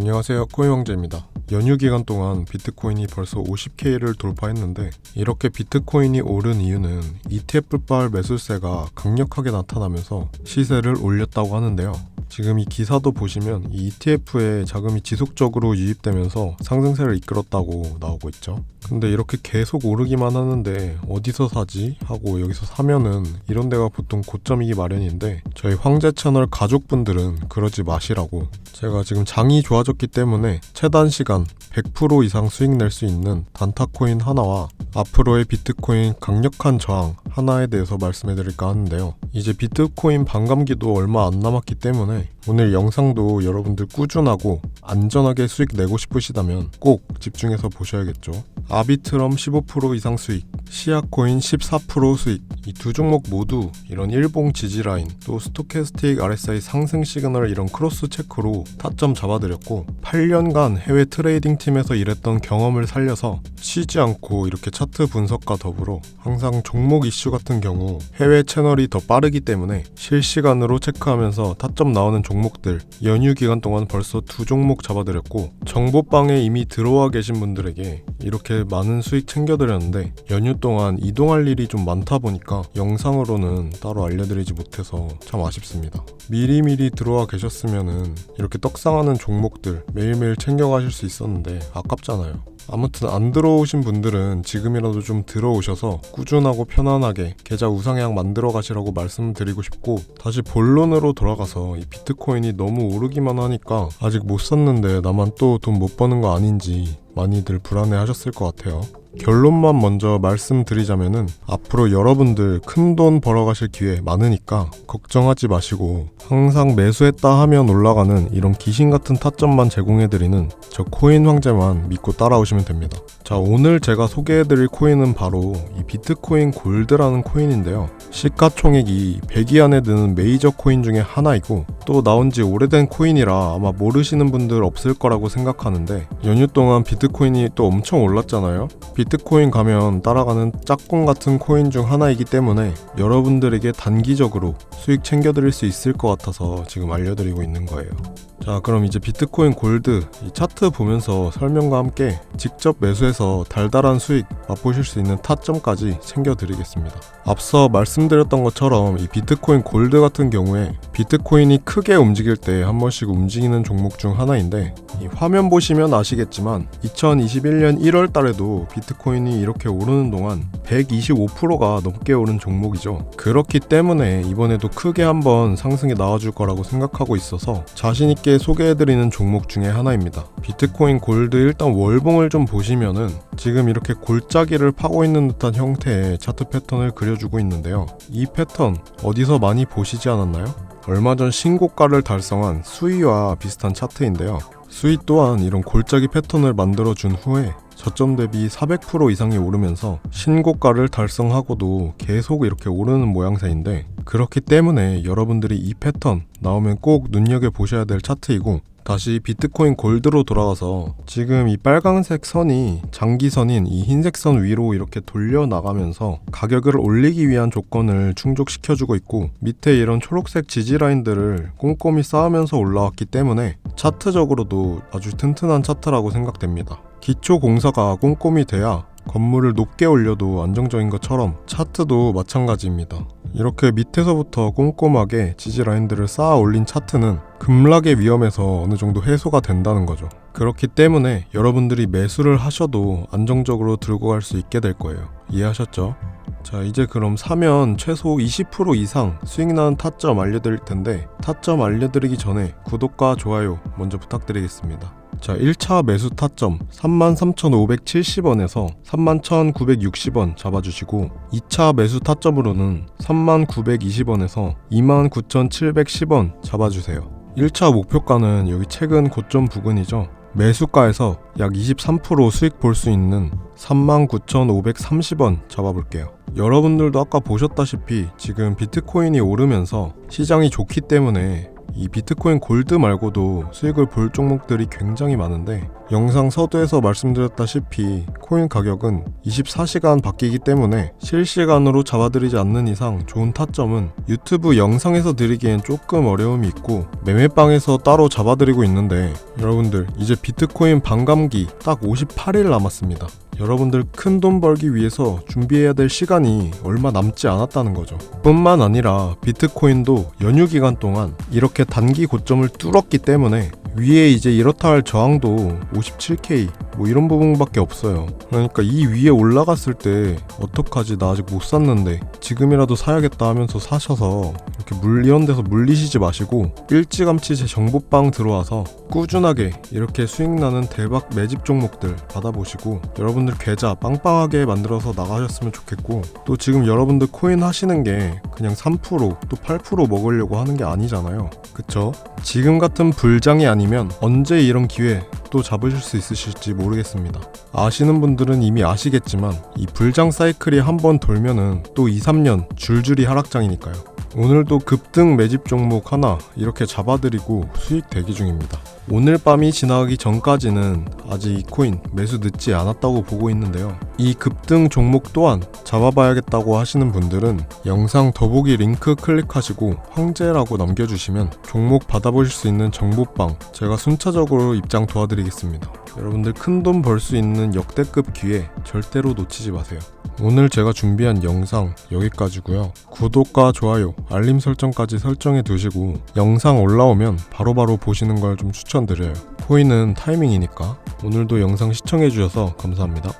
안녕하세요 코인왕재입니다. 연휴 기간 동안 비트코인이 벌써 50K를 돌파했는데 이렇게 비트코인이 오른 이유는 ETF발 매수세가 강력하게 나타나면서 시세를 올렸다고 하는데요. 지금 이 기사도 보시면 이 ETF에 자금이 지속적으로 유입되면서 상승세를 이끌었다고 나오고 있죠. 근데 이렇게 계속 오르기만 하는데 어디서 사지? 하고 여기서 사면은 이런 데가 보통 고점이기 마련인데 저희 황제 채널 가족분들은 그러지 마시라고 제가 지금 장이 좋아졌기 때문에 최단 시간 100% 이상 수익 낼 수 있는 단타 코인 하나와 앞으로의 비트코인 강력한 저항 하나에 대해서 말씀해 드릴까 하는데요. 이제 비트코인 반감기도 얼마 안 남았기 때문에 오늘 영상도 여러분들 꾸준하고 안전하게 수익 내고 싶으시다면 꼭 집중해서 보셔야겠죠. 아비트럼 15% 이상 수익, 시아코인 14% 수익. 이 두 종목 모두 이런 일봉 지지 라인 또 스토캐스틱 RSI 상승 시그널 이런 크로스 체크로 타점 잡아드렸고 8년간 해외 트레이딩 팀에서 일했던 경험을 살려서 쉬지 않고 이렇게 차트 분석과 더불어 항상 종목 이슈 같은 경우 해외 채널이 더 빠르기 때문에 실시간으로 체크하면서 타점 나오는 종목들 연휴 기간 동안 벌써 두 종목 잡아드렸고 정보방에 이미 들어와 계신 분들에게 이렇게 많은 수익 챙겨드렸는데 연휴 동안 이동할 일이 좀 많다 보니까 영상으로는 따로 알려드리지 못해서 참 아쉽습니다. 미리미리 들어와 계셨으면은 이렇게 떡상하는 종목들 매일매일 챙겨가실 수 있었는데 아깝잖아요. 아무튼 안 들어오신 분들은 지금이라도 좀 들어오셔서 꾸준하고 편안하게 계좌 우상향 만들어 가시라고 말씀드리고 싶고 다시 본론으로 돌아가서 이 비트코인이 너무 오르기만 하니까 아직 못 샀는데 나만 또 돈 못 버는 거 아닌지 많이들 불안해 하셨을 것 같아요. 결론만 먼저 말씀드리자면은 앞으로 여러분들 큰 돈 벌어가실 기회 많으니까 걱정하지 마시고 항상 매수했다 하면 올라가는 이런 귀신 같은 타점만 제공해드리는 저 코인 황제만 믿고 따라오시면 됩니다. 자 오늘 제가 소개해드릴 코인은 바로 이 비트코인 골드라는 코인인데요. 시가총액이 100위 안에 드는 메이저 코인 중에 하나이고 또 나온 지 오래된 코인이라 아마 모르시는 분들 없을 거라고 생각하는데 연휴 동안 비트코인이 또 엄청 올랐잖아요. 비트코인 가면 따라가는 짝꿍 같은 코인 중 하나이기 때문에 여러분들에게 단기적으로 수익 챙겨드릴 수 있을 것 같아서 지금 알려드리고 있는 거예요. 자, 그럼 이제 비트코인 골드 이 차트 보면서 설명과 함께 직접 매수해서 달달한 수익 맛보실 수 있는 타점까지 챙겨드리겠습니다. 앞서 말씀드렸던 것처럼 이 비트코인 골드 같은 경우에 비트코인이 크게 움직일 때 한 번씩 움직이는 종목 중 하나인데 이 화면 보시면 아시겠지만 2021년 1월 달에도 비트코인이 이렇게 오르는 동안 125%가 넘게 오른 종목이죠. 그렇기 때문에 이번에도 크게 한번 상승이 나와줄 거라고 생각하고 있어서 자신있게 소개해드리는 종목 중에 하나입니다. 비트코인 골드 일단 월봉을 좀 보시면은 지금 이렇게 골짜기를 파고 있는 듯한 형태의 차트 패턴을 그려주고 있는데요. 이 패턴 어디서 많이 보시지 않았나요? 얼마 전 신고가를 달성한 수위와 비슷한 차트인데요. 수위 또한 이런 골짜기 패턴을 만들어준 후에 저점 대비 400% 이상이 오르면서 신고가를 달성하고도 계속 이렇게 오르는 모양새인데 그렇기 때문에 여러분들이 이 패턴 나오면 꼭 눈여겨 보셔야 될 차트이고 다시 비트코인 골드로 돌아가서 지금 이 빨강색 선이 장기선인 이 흰색 선 위로 이렇게 돌려 나가면서 가격을 올리기 위한 조건을 충족시켜주고 있고 밑에 이런 초록색 지지 라인들을 꼼꼼히 쌓으면서 올라왔기 때문에 차트적으로도 아주 튼튼한 차트라고 생각됩니다. 기초 공사가 꼼꼼히 돼야 건물을 높게 올려도 안정적인 것처럼 차트도 마찬가지입니다. 이렇게 밑에서부터 꼼꼼하게 지지 라인들을 쌓아 올린 차트는 급락의 위험에서 어느 정도 해소가 된다는 거죠. 그렇기 때문에 여러분들이 매수를 하셔도 안정적으로 들고 갈 수 있게 될 거예요. 이해하셨죠? 자, 이제 그럼 사면 최소 20% 이상 수익 나는 타점 알려드릴 텐데 타점 알려드리기 전에 구독과 좋아요 먼저 부탁드리겠습니다. 자, 1차 매수 타점 33,570원에서 31,960원 잡아주시고 2차 매수 타점으로는 3920원에서 29,710원 잡아주세요. 1차 목표가는 여기 최근 고점 부근이죠. 매수가에서 약 23% 수익 볼 수 있는 39,530원 잡아볼게요. 여러분들도 아까 보셨다시피 지금 비트코인이 오르면서 시장이 좋기 때문에 이 비트코인 골드 말고도 수익을 볼 종목들이 굉장히 많은데 영상 서두에서 말씀드렸다시피 코인 가격은 24시간 바뀌기 때문에 실시간으로 잡아드리지 않는 이상 좋은 타점은 유튜브 영상에서 드리기엔 조금 어려움이 있고 매매방에서 따로 잡아드리고 있는데 여러분들 이제 비트코인 반감기 딱 58일 남았습니다. 여러분들 큰 돈 벌기 위해서 준비해야 될 시간이 얼마 남지 않았다는 거죠. 뿐만 아니라 비트코인도 연휴 기간 동안 이렇게 단기 고점을 뚫었기 때문에 위에 이제 이렇다 할 저항도 57K 뭐 이런 부분밖에 없어요. 그러니까 이 위에 올라갔을 때 어떡하지 나 아직 못 샀는데 지금이라도 사야겠다 하면서 사셔서 이렇게 물 이런 데서 물리시지 마시고 일찌감치 제 정보방 들어와서 꾸준하게 이렇게 수익 나는 대박 매집 종목들 받아보시고 여러분들 계좌 빵빵하게 만들어서 나가셨으면 좋겠고 또 지금 여러분들 코인 하시는 게 그냥 3%또 8% 먹으려고 하는 게 아니잖아요. 그쵸? 지금 같은 불장이 아니면 언제 이런 기회 또 잡으실 수 있으실지 모르겠습니다. 아시는 분들은 이미 아시겠지만 이 불장 사이클이 한번 돌면은 또 2, 3년 줄줄이 하락장이니까요. 오늘도 급등 매집 종목 하나 이렇게 잡아드리고 수익 대기 중입니다. 오늘 밤이 지나가기 전까지는 아직 이 코인 매수 늦지 않았다고 보고 있는데요. 이 급등 종목 또한 잡아봐야겠다고 하시는 분들은 영상 더보기 링크 클릭하시고 황제라고 남겨주시면 종목 받아보실 수 있는 정보방 제가 순차적으로 입장 도와드리겠습니다. 여러분들 큰 돈 벌 수 있는 역대급 기회 절대로 놓치지 마세요. 오늘 제가 준비한 영상 여기까지고요. 구독과 좋아요, 알림 설정까지 설정해 두시고 영상 올라오면 바로바로 보시는 걸 좀 추천드려요. 코인은 타이밍이니까 오늘도 영상 시청해 주셔서 감사합니다.